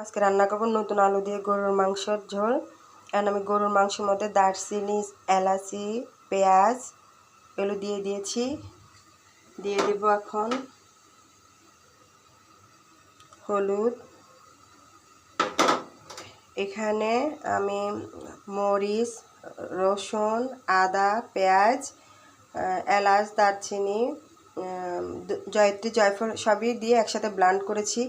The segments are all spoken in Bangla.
আজকে রান্না করব নতুন আলু দিয়ে গরুর মাংসর ঝোল। কারণ আমি গরুর মাংসের মধ্যে দারচিনি, এলাচি, পেঁয়াজ, এগুলো দিয়ে দিয়েছি। দিয়ে দেবো এখন হলুদ। এখানে আমি মরিচ, রসুন, আদা, পেঁয়াজ এলাচ, দারচিনি জয়ত্রী, জয়ফল সবই দিয়ে একসাথে ব্লান্ড করেছি।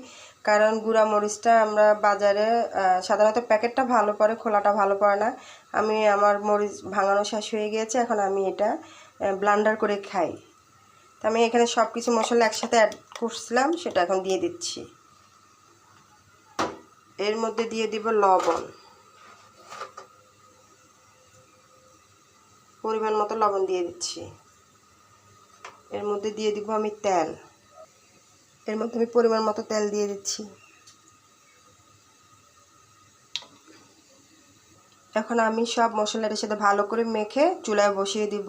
কারণ গুঁড়া মরিচটা আমরা বাজারে সাধারণত প্যাকেটটা ভালো পড়ে, খোলাটা ভালো পড়ে না। আমি, আমার মরিচ ভাঙানো শেষ হয়ে গিয়েছে, এখন আমি এটা ব্লান্ডার করে খাই। তো আমি এখানে সব কিছু মশলা একসাথে অ্যাড করছিলাম, সেটা এখন দিয়ে দিচ্ছি। এর মধ্যে দিয়ে দিব লবণ। পরিমাণ মতো লবণ দিয়ে দিচ্ছি। এর মধ্যে দিয়ে দিব আমি তেল। এর মধ্যে আমি পরিমাণ মতো তেল দিয়ে দিচ্ছি। এখন আমি সব মশলাটার সাথে ভালো করে মেখে চুলায় বসিয়ে দিব।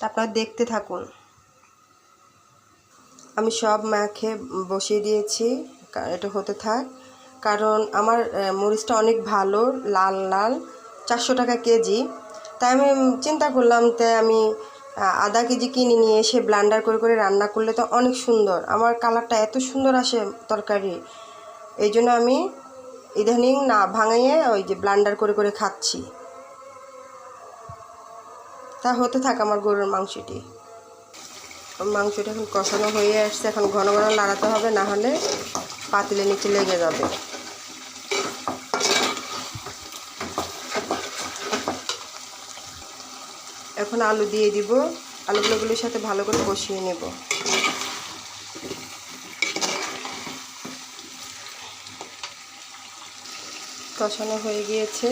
আপনারা দেখতে থাকুন। আমি সব মেখে বসিয়ে দিয়েছি। এটা হতে থাক। কারণ আমার মরিচটা অনেক ভালো, লাল লাল, চারশো টাকা কেজি। তাই আমি চিন্তা করলাম তাই আমি আধা কেজি কিনে নিয়ে এসে ব্লান্ডার করে করে রান্না করলে তো অনেক সুন্দর। আমার কালারটা এত সুন্দর আসে তরকারি এই জন্য আমি ইদানিং না ভাঙাইয়ে ওই যে ব্লান্ডার করে করে খাচ্ছি। তা হতে থাক আমার গরুর মাংসটি। মাংসটা এখন কষানো হয়ে আসছে, এখন ঘন ঘন লাড়াতে হবে, না হলে পাতিলের নিচে লেগে যাবে। এখন আলু দিয়ে দিব। আলুগুলোগুলোর সাথে ভালো করে কষিয়ে নেব। কষানো হয়ে গিয়েছে।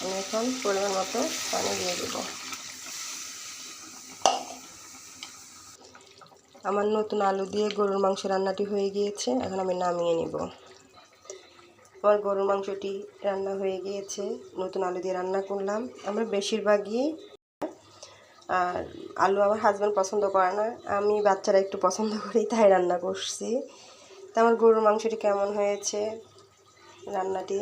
আমি এখন পরিমাণ মতো পানি দিয়ে দেবো। আমার নতুন আলু দিয়ে গরুর মাংস রান্নাটি হয়ে গিয়েছে। এখন আমি নামিয়ে নিব। আমার গরুর মাংসটি রান্না হয়ে গিয়েছে। নতুন আলু দিয়ে রান্না করলাম। আমরা বেশিরভাগই আর আলু আমার হাজব্যান্ড পছন্দ করে না। আমি বাচ্চারা একটু পছন্দ করি, তাই রান্না করছি। তা আমার গরুর মাংসটি কেমন হয়েছে? রান্নাটি।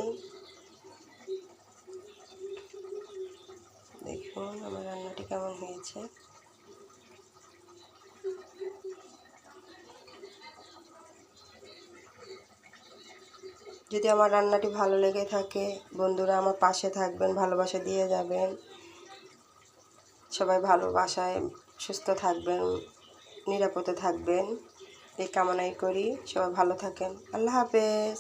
দেখুন আমার রান্নাটি কেমন হয়েছে। যদি আমার রান্নাটি ভালো লেগে থাকে, বন্ধুরা আমার পাশে থাকবেন, ভালোবাসা দিয়ে যাবেন। সবাই ভালোবাসায় সুস্থ থাকবেন নিরাপদে থাকবেন। এই কামনাই করি। সবাই ভালো থাকেন। আল্লাহ হাফেজ।